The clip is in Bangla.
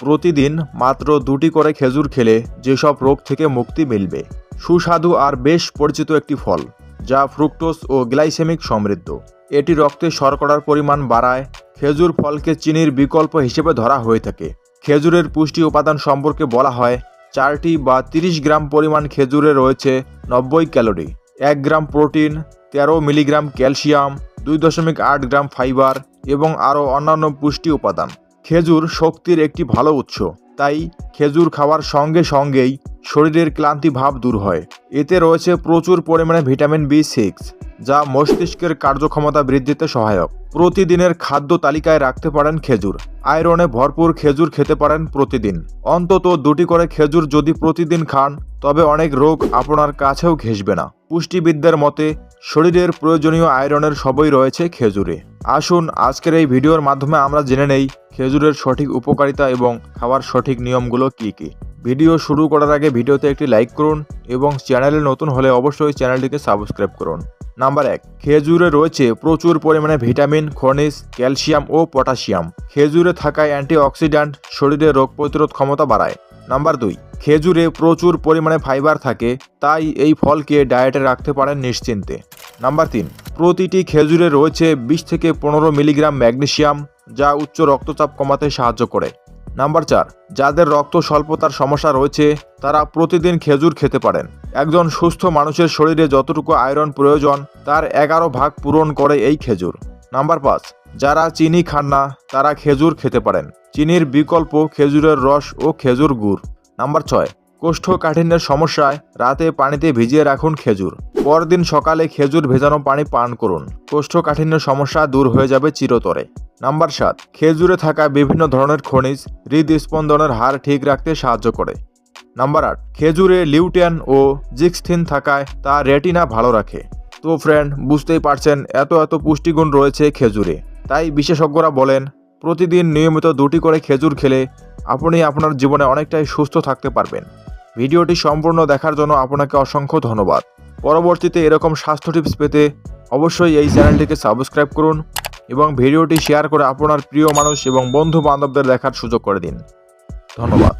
প্রতিদিন মাত্র দুটি করে খেজুর খেলে যেসব রোগ থেকে মুক্তি মিলবে। সুস্বাদু আর বেশ পরিচিত একটি ফল, যা ফ্রুক্টোজ ও গ্লাইসেমিক সমৃদ্ধ। এটি রক্তে শর্করার পরিমাণ বাড়ায়, খেজুর ফলকে চিনির বিকল্প হিসেবে ধরা হয়ে থাকে। খেজুরের পুষ্টি উপাদান সম্পর্কে বলা হয়, চারটি বা তিরিশ গ্রাম পরিমাণ খেজুরে রয়েছে নব্বই ক্যালোরি, এক গ্রাম প্রোটিন, তেরো মিলিগ্রাম ক্যালসিয়াম, দুই দশমিক আট গ্রাম ফাইবার এবং আরও অন্যান্য পুষ্টি উপাদান। খেজুর শক্তির একটি ভালো উৎস। তাই খেজুর খাওয়ার সঙ্গে সঙ্গেই শরীরের ক্লান্তি ভাব দূর হয়। এতে রয়েছে প্রচুর পরিমাণে ভিটামিন বি সিক্স, যা মস্তিষ্কের কার্যক্ষমতা বৃদ্ধিতে সহায়ক। প্রতিদিনের খাদ্য তালিকায় রাখতে পারেন খেজুর। আয়রনে ভরপুর খেজুর খেতে পারেন প্রতিদিন। অন্তত দুটি করে খেজুর যদি প্রতিদিন খান, তবে অনেক রোগ আপনার কাছেও ঘেসবে না। পুষ্টিবিদদের মতে শরীরের প্রয়োজনীয় আয়রনের সবই রয়েছে খেজুরে। আসুন, আজকের এই ভিডিওর মাধ্যমে আমরা জেনে নেই খেজুরের সঠিক উপকারিতা এবং খাওয়ার সঠিক নিয়মগুলো কী কী। ভিডিও শুরু করার আগে ভিডিওতে একটি লাইক করুন এবং চ্যানেলে নতুন হলে অবশ্যই চ্যানেলটিকে সাবস্ক্রাইব করুন। নাম্বার এক, খেজুরে রয়েছে প্রচুর পরিমাণে ভিটামিন, খনিজ, ক্যালসিয়াম ও পটাশিয়াম। খেজুরে থাকা অ্যান্টিঅক্সিডেন্ট শরীরে রোগ প্রতিরোধ ক্ষমতা বাড়ায়। নাম্বার দুই খেজুরে প্রচুর পরিমাণে ফাইবার থাকে, তাই এই ফলকে ডায়েটে রাখতে পারেন নিশ্চিন্তে। নাম্বার তিন, প্রতিটি খেজুরে রয়েছে বিশ থেকে পনেরো মিলিগ্রাম ম্যাগনেশিয়াম, যা উচ্চ রক্তচাপ কমাতে সাহায্য করে। নাম্বার চার, যাদের রক্ত স্বল্পতার সমস্যা রয়েছে, তারা প্রতিদিন খেজুর খেতে পারেন। একজন সুস্থ মানুষের শরীরে যতটুকু আয়রন প্রয়োজন, তার এগারো ভাগ পূরণ করে এই খেজুর। নাম্বার পাঁচ, যারা চিনি খান না, তারা খেজুর খেতে পারেন। চিনির বিকল্প খেজুরের রস ও খেজুর গুড়। নাম্বার ছয়, কোষ্ঠকাঠিন্যের সমস্যায় রাতে পানিতে ভিজিয়ে রাখুন খেজুর। পরদিন সকালে খেজুর ভেজানো পানি পান করুন। কোষ্ঠকাঠিন্যের সমস্যা দূর হয়ে যাবে চিরতরে। নাম্বার সাত, খেজুরে থাকা বিভিন্ন ধরনের খনিজ, হৃদস্পন্দনের হার ঠিক রাখতে সাহায্য করে। নাম্বার আট, খেজুরে, লিউটেন ও জিক্সথিন থাকায় তা রেটিনা ভালো রাখে। তো ফ্রেন্ড বুঝতেই পারছেন, এত এত পুষ্টিগুণ রয়েছে খেজুরে। তাই বিশেষজ্ঞরা বলেন প্রতিদিন নিয়মিত দুটি করে খেজুর খেলে আপনি আপনার জীবনে অনেকটাই সুস্থ থাকতে পারবেন। ভিডিওটি সম্পূর্ণ দেখার জন্য আপনাকে অসংখ্য ধন্যবাদ। পরবর্তীতে এরকম স্বাস্থ্য টিপস পেতে অবশ্যই এই চ্যানেলটিকে সাবস্ক্রাইব করুন এবং ভিডিওটি শেয়ার করে আপনার প্রিয় মানুষ এবং বন্ধু বান্ধবদের দেখার সুযোগ করে দিন। ধন্যবাদ।